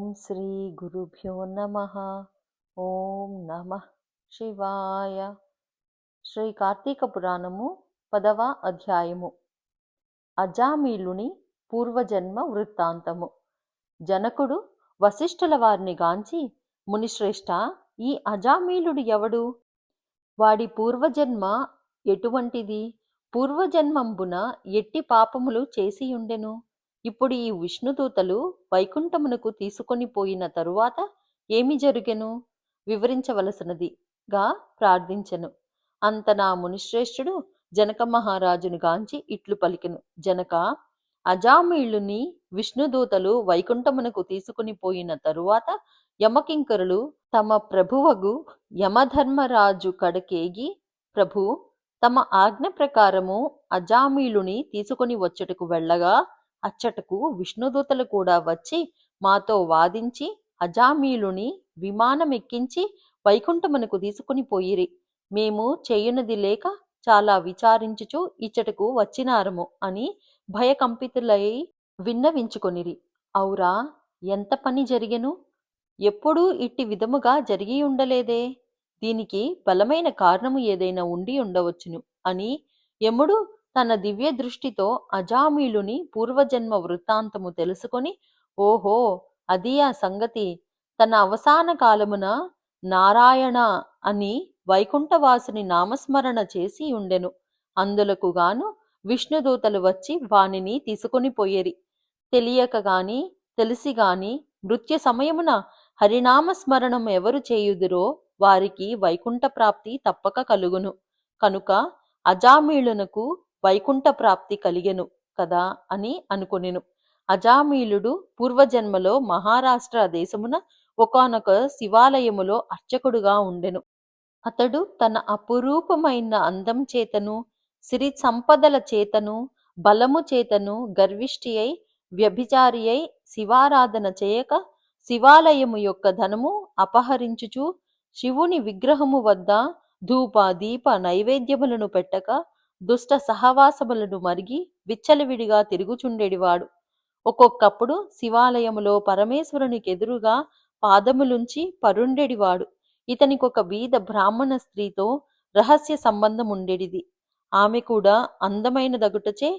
ఓం శ్రీ గురుభ్యో నమ. ఓం నమ శివాయ. శ్రీ కార్తీక పురాణము పదవ అధ్యాయము. అజామీలుని పూర్వజన్మ వృత్తాంతము. జనకుడు వశిష్ఠుల వారిని గాంచి మునిశ్రేష్ఠ ఈ అజామీలుడు ఎవడు? వాడి పూర్వజన్మ ఎటువంటిది? పూర్వజన్మంబున ఎట్టి పాపములు చేసియుండెను? ఇప్పుడు ఈ విష్ణుదూతలు వైకుంఠమునకు తీసుకొని పోయిన తరువాత ఏమి జరుగెను? వివరించవలసినదిగా ప్రార్థించెను. అంత నా మునిశ్రేష్ఠుడు జనక మహారాజును గాంచి ఇట్లు పలికెను. జనక అజామీళ్ళుని విష్ణుదూతలు వైకుంఠమునకు తీసుకుని పోయిన తరువాత యమకింకరులు తమ ప్రభువగు యమధర్మరాజు కడకేగి ప్రభు తమ ఆజ్ఞ ప్రకారము అజామీలుని తీసుకొని వచ్చుటకు వెళ్ళగా అచ్చటకు విష్ణుదూతలు కూడా వచ్చి మాతో వాదించి అజామీలుని విమానమెక్కించి వైకుంఠమునకు తీసుకుని పోయిరి. మేము చేయునది లేక చాలా విచారించుచు ఇచ్చటకు వచ్చినారము అని భయకంపితులై విన్నవించుకొనిరి. ఔరా ఎంత పని జరిగెను? ఎప్పుడూ ఇట్టి విధముగా జరిగి ఉండలేదే దీనికి బలమైన కారణము ఏదైనా ఉండి ఉండవచ్చును అని యముడు తన దివ్య దృష్టితో అజామీలుని పూర్వజన్మ వృత్తాంతము తెలుసుకొని ఓహో అది ఆ సంగతి. తన అవసాన కాలమున నారాయణ అని వైకుంఠవాసుని నామస్మరణ చేసి ఉండెను. అందులకు గాను విష్ణుదూతలు వచ్చి వానిని తీసుకొని పోయేరి. తెలియక గాని తెలిసి గాని మృత్యు సమయమున హరినామస్మరణం ఎవరు చేయుదురో వారికి వైకుంఠ ప్రాప్తి తప్పక కలుగును. కనుక అజామీళునకు వైకుంఠ ప్రాప్తి కలిగెను కదా అని అనుకొనెను. అజామీలుడు పూర్వజన్మలో మహారాష్ట్ర దేశమున ఒకనొక శివాలయములో అర్చకుడుగా ఉండెను. అతడు తన అపురూపమైన అందం చేతను సిరి సంపదల చేతను బలము చేతను గర్విష్టి అయి వ్యభిచారి అయి శివారాధన చేయక శివాలయము యొక్క ధనము అపహరించుచు శివుని విగ్రహము వద్ద ధూప దీప నైవేద్యములను పెట్టక దుష్ట సహవాసములను మరిగి విచ్చలవిడిగా తిరుగుచుండెడివాడు. ఒక్కొక్కప్పుడు శివాలయములో పరమేశ్వరునికి ఎదురుగా పాదములుంచి పరుండెడివాడు. ఇతనికొక వీధ బ్రాహ్మణ స్త్రీతో రహస్య సంబంధం ఉండేడిది ఆమె కూడా అందమైన దగుటచే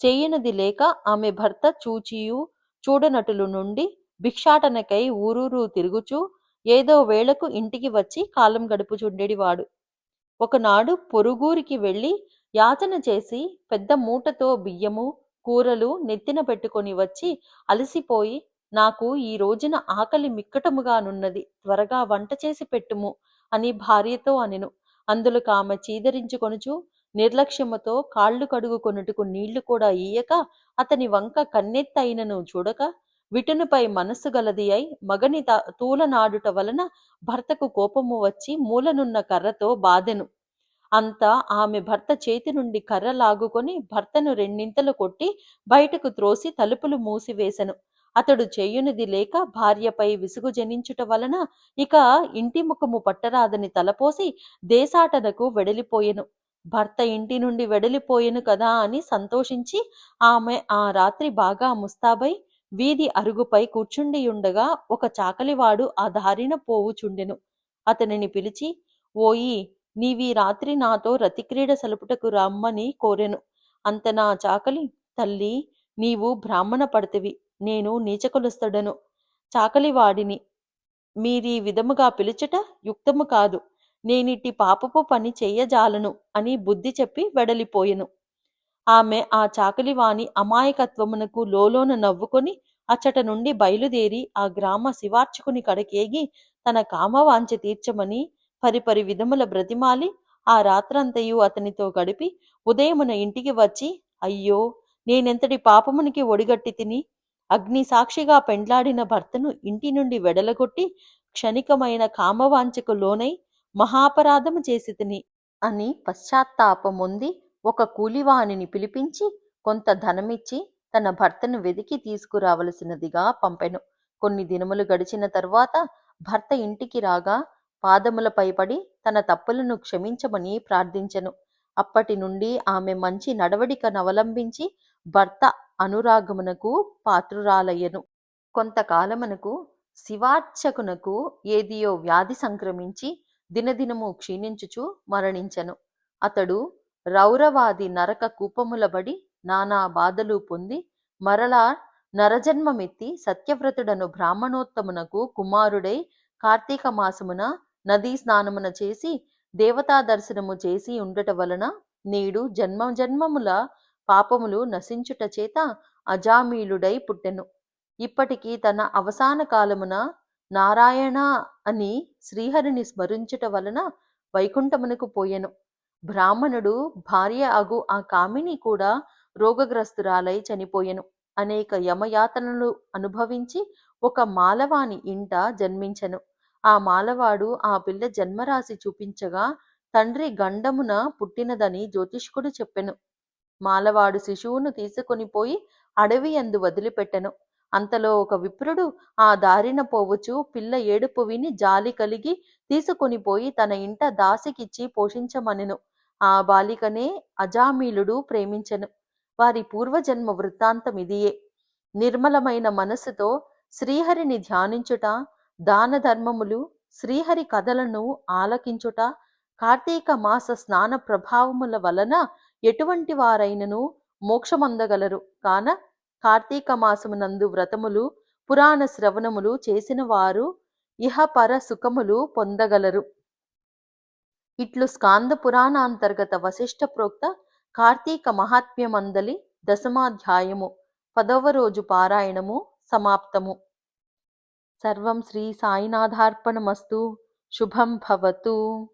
చేయనది లేక ఆమె భర్త చూచియు చూడనటులు నుండి భిక్షాటనకై ఊరూరు తిరుగుచూ ఏదో వేళకు ఇంటికి వచ్చి కాలం గడుపుచుండేడివాడు. ఒకనాడు పొరుగురికి వెళ్ళి యాచన చేసి పెద్ద మూటతో బియ్యము కూరలు నెత్తిన పెట్టుకొని వచ్చి అలసిపోయి నాకు ఈ రోజున ఆకలి మిక్కటముగానున్నది త్వరగా వంట చేసి పెట్టుము అని భార్యతో అనెను. అందులకు ఆమె చీదరించుకొనుచు నిర్లక్ష్యముతో కాళ్ళు కడుగుకొనుటకు నీళ్ళు కూడా ఇయ్యక అతని వంక కన్నెత్తైనను చూడక విటునుపై మనస్సు గలది అయి మగని త- తూలనాడుట వలన భర్తకు కోపము వచ్చి మూలనున్న కర్రతో బాధెను. అంతా ఆమె భర్త చేతి నుండి కర్ర లాగుకొని భర్తను రెండింతలు కొట్టి బయటకు త్రోసి తలుపులు మూసివేశను అతడు చేయునిది లేక భార్యపై విసుగు జనించుట వలన ఇక ఇంటి ముఖము పట్టరాదని తలపోసి దేశాటనకు వెడలిపోయెను. భర్త ఇంటి నుండి వెడలిపోయెను కదా అని సంతోషించి ఆమె ఆ రాత్రి బాగా ముస్తాబై వీధి అరుగుపై కూర్చుండియుండగా ఒక చాకలివాడు ఆ దారిన పోవుచుండెను. అతనిని పిలిచి ఓయి నీవీ రాత్రి నాతో రతిక్రీడ సలుపుటకు రమ్మని కోరెను. అంత నా చాకలి తల్లి నీవు బ్రాహ్మణ పడతివి నేను నీచకులుస్తడను చాకలివాడిని మీరీ విధముగా పిలుచుట యుక్తము కాదు. నేనిట్టి పాపపు పని చెయ్యజాలను అని బుద్ధి చెప్పి వెడలిపోయెను. ఆమె ఆ చాకలివాని అమాయకత్వమునకు లోలోన నవ్వుకొని అచ్చట నుండి బయలుదేరి ఆ గ్రామ శివార్చకుని కడకేగి తన కామవాంఛ తీర్చమని పరిపరి విధముల బ్రతిమాలి ఆ రాత్రంతయు అతనితో గడిపి ఉదయమున ఇంటికి వచ్చి అయ్యో నేనెంతటి పాపమునికి ఒడిగట్టి తిని అగ్ని సాక్షిగా పెండ్లాడిన భర్తను ఇంటి నుండి వెడలగొట్టి క్షణికమైన కామవాంఛకు లోనై మహాపరాధము చేసి తిని అని పశ్చాత్తాపముంది ఒక కూలివానిని పిలిపించి కొంత ధనమిచ్చి తన భర్తను వెదికి తీసుకురావలసినదిగా పంపెను. కొన్ని దినములు గడిచిన తరువాత భర్త ఇంటికి రాగా పాదములపై పడి తన తప్పులను క్షమించమని ప్రార్థించెను. అప్పటి నుండి ఆమె మంచి నడవడికను అవలంబించి భర్త అనురాగమునకు పాత్రురాలయ్యను. కొంతకాలమునకు శివార్చకునకు ఏదియో వ్యాధి సంక్రమించి దినదినము క్షీణించుచు మరణించెను. అతడు రౌరవాది నరక కూపములబడి నానా బాధలు పొంది మరలా నరజన్మమెత్తి సత్యవ్రతుడను బ్రాహ్మణోత్తమునకు కుమారుడై కార్తీక మాసమున నదీ స్నానమున చేసి దేవతా దర్శనము చేసి ఉండట వలన నేడు జన్మ జన్మముల పాపములు నశించుట చేత అజామీలుడై పుట్టెను. ఇప్పటికీ తన అవసాన కాలమున నారాయణ అని శ్రీహరిని స్మరించుట వలన వైకుంఠమునకు పోయెను. బ్రాహ్మణుడు భార్య అగు ఆ కామిని కూడా రోగగ్రస్తురాలై చనిపోయెను. అనేక యమయాతనలు అనుభవించి ఒక మాలవాని ఇంట జన్మించెను. ఆ మాలవాడు ఆ పిల్ల జన్మరాశి చూపించగా తండ్రి గండమున పుట్టినదని జ్యోతిష్కుడు చెప్పెను. మాలవాడు శిశువును తీసుకొని పోయి అడవి యందు వదిలిపెట్టెను. అంతలో ఒక విప్రుడు ఆ దారిన పోవచ్చు పిల్ల ఏడుపు విని జాలి కలిగి తీసుకొని పోయి తన ఇంట దాసికిచ్చి పోషించమనెను. ఆ బాలికనే అజామీలుడు ప్రేమించెను. వారి పూర్వజన్మ వృత్తాంతం ఇదియే నిర్మలమైన మనస్సుతో శ్రీహరిని ధ్యానించుట దాన ధర్మములు శ్రీహరి కథలను ఆలకించుట కార్తీక మాస స్నాన ప్రభావముల వలన ఎటువంటి వారైనను మోక్షమందగలరు. కాన కార్తీక మాసమునందు వ్రతములు పురాణ శ్రవణములు చేసిన వారు ఇహపర సుఖములు పొందగలరు. ఇట్లు స్కాంద పురాణాంతర్గత వశిష్ఠ ప్రోక్త కార్తీక మహాత్మ్యమందలి దశమాధ్యాయము పదవ రోజు పారాయణము సమాప్తము. సర్వం శ్రీ సాయినాథార్పణమస్తు. శుభం భవతు.